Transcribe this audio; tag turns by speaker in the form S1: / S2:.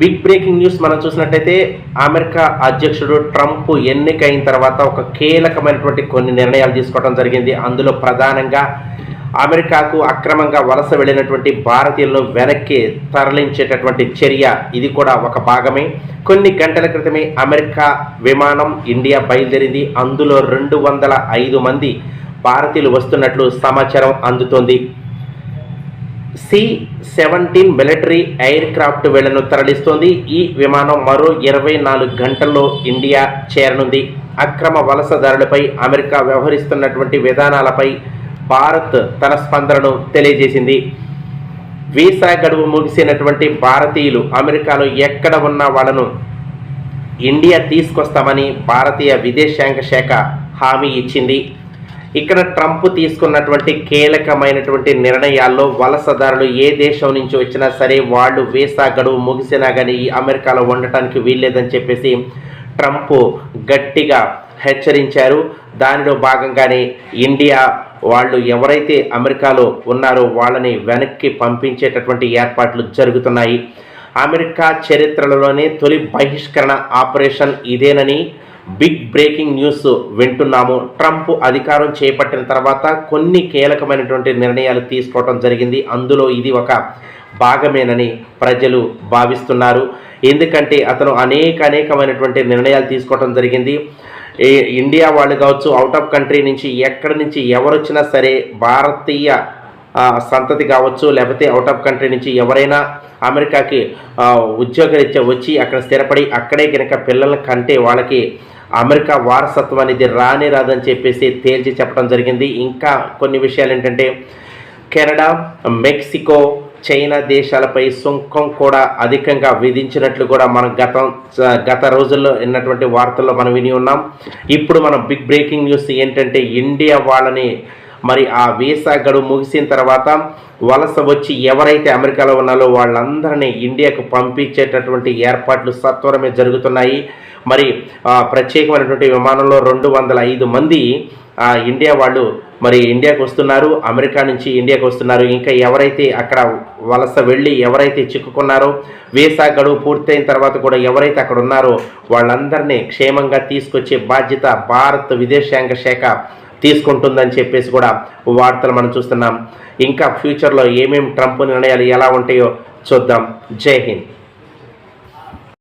S1: Big breaking news మనం చూసినట్టయితే America అధ్యక్షుడు ట్రంప్ ఎన్నికైన తర్వాత ఒక కీలకమైనటువంటి కొన్ని నిర్ణయాలు తీసుకోవడం జరిగింది. అందులో ప్రధానంగా అమెరికాకు అక్రమంగా వలస వెళ్ళినటువంటి భారతీయులను వెనక్కి తరలించేటటువంటి చర్య ఇది కూడా ఒక భాగమే. కొన్ని గంటల క్రితమే అమెరికా విమానం ఇండియా బయలుదేరింది. అందులో రెండు వందల ఐదు మంది భారతీయులు వస్తున్నట్లు సమాచారం అందుతోంది. C seventeen military aircraft వీళ్ళను తరలిస్తోంది. ఈ విమానం మరో ఇరవై నాలుగు గంటల్లో ఇండియా చేరనుంది. అక్రమ వలసదారులపై అమెరికా వ్యవహరిస్తున్నటువంటి విధానాలపై భారత్ తన స్పందనను తెలియజేసింది. వీసా గడువు ముగిసినటువంటి భారతీయులు అమెరికాలో ఎక్కడ ఉన్న వాళ్ళను ఇండియా తీసుకొస్తామని భారతీయ విదేశాంగ శాఖ హామీ ఇచ్చింది. ఇక్కడ ట్రంప్ తీసుకున్నటువంటి కీలకమైనటువంటి నిర్ణయాల్లో వలసదారులు ఏ దేశం నుంచి వచ్చినా సరే వాళ్ళు వీసా గడువు ముగిసినా కానీ ఈ అమెరికాలో ఉండటానికి వీల్లేదని చెప్పేసి ట్రంప్ గట్టిగా హెచ్చరించారు. దానిలో భాగంగానే ఇండియా వాళ్ళు ఎవరైతే అమెరికాలో ఉన్నారో వాళ్ళని వెనక్కి పంపించేటటువంటి ఏర్పాట్లు జరుగుతున్నాయి. అమెరికా చరిత్రలోనే తొలి బహిష్కరణ ఆపరేషన్ ఇదేనని బిగ్ బ్రేకింగ్ న్యూస్ వింటున్నాము. ట్రంప్ అధికారం చేపట్టిన తర్వాత కొన్ని కీలకమైనటువంటి నిర్ణయాలు తీసుకోవడం జరిగింది. అందులో ఇది ఒక భాగమేనని ప్రజలు భావిస్తున్నారు. ఎందుకంటే అతను అనేక అనేకమైనటువంటి నిర్ణయాలు తీసుకోవడం జరిగింది. ఇండియా వాళ్ళు కావచ్చు అవుట్ ఆఫ్ కంట్రీ నుంచి ఎక్కడి నుంచి ఎవరు వచ్చినా సరే భారతీయ సంతతి కావచ్చు లేకపోతే అవుట్ ఆఫ్ కంట్రీ నుంచి ఎవరైనా అమెరికాకి ఉద్యోగరీత్యా వచ్చి అక్కడ స్థిరపడి అక్కడే కనుక పిల్లల కంటే వాళ్ళకి అమెరికా వారసత్వం అనేది రానే రాదని చెప్పేసి తేల్చి చెప్పడం జరిగింది. ఇంకా కొన్ని విషయాలు ఏంటంటే కెనడా మెక్సికో చైనా దేశాలపై సుంకం కూడా అధికంగా విధించినట్లు కూడా మనం గతం గత రోజుల్లో విన్నటువంటి వార్తల్లో మనం విని ఉన్నాం. ఇప్పుడు మనం బిగ్ బ్రేకింగ్ న్యూస్ ఏంటంటే ఇండియా వాళ్ళని మరి ఆ వీసా గడువు ముగిసిన తర్వాత వలస వచ్చి ఎవరైతే అమెరికాలో ఉన్నారో వాళ్ళందరినీ ఇండియాకు పంపించేటటువంటి ఏర్పాట్లు సత్వరమే జరుగుతున్నాయి. మరి ప్రత్యేకమైనటువంటి విమానంలో రెండు వందల ఐదు మంది ఆ, ఇండియా వాళ్ళు మరి ఇండియాకు వస్తున్నారు. అమెరికా నుంచి ఇండియాకు వస్తున్నారు. ఇంకా ఎవరైతే అక్కడ వలస వెళ్ళి ఎవరైతే చిక్కుకున్నారో వీసా గడువు పూర్తయిన తర్వాత కూడా ఎవరైతే అక్కడ ఉన్నారో వాళ్ళందరినీ క్షేమంగా తీసుకొచ్చే బాధ్యత భారత్ విదేశాంగ శాఖ తీసుకుంటుందని చెప్పేసి కూడా వార్తలు మనం చూస్తున్నాం. ఇంకా ఫ్యూచర్లో ఏమేమి ట్రంప్ నిర్ణయాలు ఎలా ఉంటాయో చూద్దాం. జై హింద్.